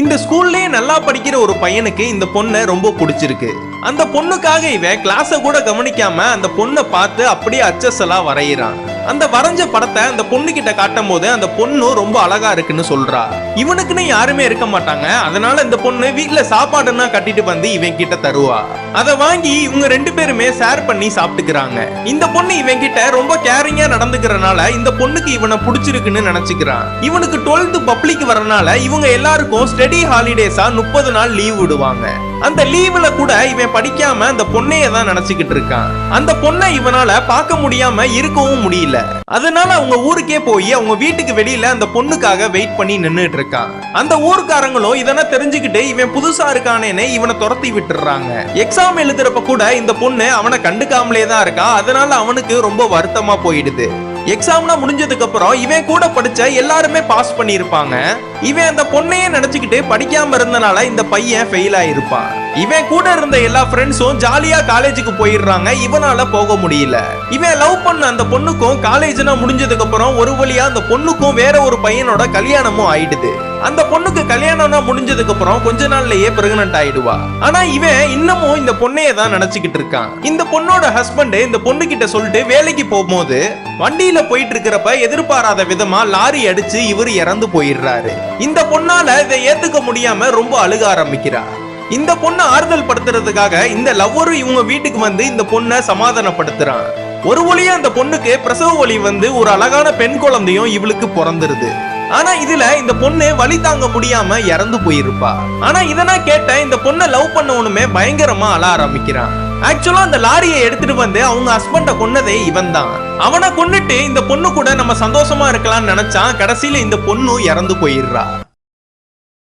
இந்த ஸ்கூல்லேயே நல்லா படிக்கிற ஒரு பையனுக்கு இந்த பொண்ணை ரொம்ப பிடிச்சிருக்கு. அந்த பொண்ணுக்காக இவன் கிளாஸை கூட கவனிக்காம அந்த பொண்ணை பார்த்து அப்படியே அச்சசலா வரைகிறான் அந்த வரைஞ்ச படத்தை அந்த பொண்ணு கிட்ட காட்டும் போது அந்த பொண்ணு ரொம்ப அழகா இருக்குன்னு சொல்றா. இவனுக்குன்னு யாருமே இருக்க மாட்டாங்க. அதனால இந்த பொண்ணு வீட்டில் சாப்பாடுன்னா கட்டிட்டு வந்து இவன் கிட்ட தருவா. அதை வாங்கி இவங்க ரெண்டு பேருமே ஷேர் பண்ணி சாப்பிட்டுக்கிறாங்க. இந்த பொண்ணு இவன் கிட்ட ரொம்ப கேரிங்கா நடந்துக்கிறனால இந்த பொண்ணுக்கு இவனை பிடிச்சிருக்குன்னு நினைச்சுக்கிறான். இவனுக்கு டுவெல்த் பப்ளிக் வரனால இவங்க எல்லாருக்கும் ஸ்டடி ஹாலிடேஸா முப்பது நாள் லீவ் விடுவாங்க. அந்த லீவ்ல கூட இவன் படிக்காம அந்த பொண்ணைய தான் நினைச்சுக்கிட்டு இருக்கான். அந்த பொண்ணை இவனால பார்க்க முடியாம இருக்கவும் முடியல. அதனால அவங்க ஊருக்கே போய் அவங்க வீட்டுக்கு வெளியில அந்த பொண்ணுக்காக வெயிட் பண்ணி நின்றுட்டு இருக்கான் அந்த ஊருக்காரங்களும் இதெல்லாம் தெரிஞ்சுக்கிட்டு இவன் புதுசா இருக்கானேன்னு இவனை துரத்தி விட்டுறாங்க. எக்ஸாம் எழுதுறப்ப கூட இந்த பொண்ணு அவனை கண்டுக்காமலே தான் இருக்கான் அதனால அவனுக்கு ரொம்ப வருத்தமா போயிடுது. எக்ஸாம்லாம் முடிஞ்சதுக்கு அப்புறம் இவன் கூட படிச்ச எல்லாருமே பாஸ் பண்ணியிருப்பாங்க. இவன் அந்த பொண்ணையே நினைச்சுக்கிட்டு படிக்காம இருந்தனால இந்த பையன் ஃபெயில் ஆயிருப்பான். இவன் கூட இருந்த எல்லா ஃப்ரெண்ட்ஸும் ஜாலியா காலேஜுக்கு போயிடுறாங்க. இவனால போக முடியல. இவன் லவ் பண்ண அந்த பொண்ணுக்கும் காலேஜ்னா முடிஞ்சதுக்கு அப்புறம் ஒரு வழியா அந்த பொண்ணுக்கும் வேற ஒரு பையனோட கல்யாணமும் ஆயிடுது. அந்த பொண்ணுக்கு கல்யாணம்னா முடிஞ்சதுக்கு அப்புறம் கொஞ்ச நாள்லயே பிரெக்னன்ட் ஆயிடுவா. ஆனா இவன் இன்னமும் இந்த பொண்ணைய தான் நினைச்சுக்கிட்டு இருக்கான். இந்த பொண்ணோட ஹஸ்பண்ட் இந்த பொண்ணு கிட்ட சொல்லிட்டு வேலைக்கு போகும்போது வண்டியில போயிட்டு இருக்கிறப்ப எதிர்பாராத விதமா லாரி அடிச்சு இவர் இறந்து போயிடுறாரு. இந்த பொண்ணால இதை ஏத்துக்க முடியாம ரொம்ப அழுக ஆரம்பிக்கிறா. இந்த பொண்ணை ஆறுதல் படுத்துறதுக்காக இந்த லவ்வரும் இவங்க வீட்டுக்கு வந்து இந்த பொண்ணை சமாதானப்படுத்துறான். ஒரு வழியா அந்த பொண்ணுக்கு பிரசவ வழி வந்து ஒரு அழகான பெண் குழந்தையும் இவளுக்கு பிறந்துருது. ஆனா இதுல இந்த பொண்ணு வழி தாங்க முடியாம இறந்து போயிருப்பா. ஆனா இதனா கேட்ட இந்த பொண்ணை லவ் பண்ணவனுமே பயங்கரமா அழ ஆரம்பிக்கிறான். ஆக்சுவலா அந்த லாரியை எடுத்துட்டு வந்து அவங்க ஹஸ்பண்ட கொன்னதே இவன் தான் அவனை கொன்னுட்டு இந்த பொண்ணு கூட நம்ம சந்தோஷமா இருக்கலாம்னு நினைச்சான் கடைசியில இந்த பொண்ணு இறந்து போயிடுறா.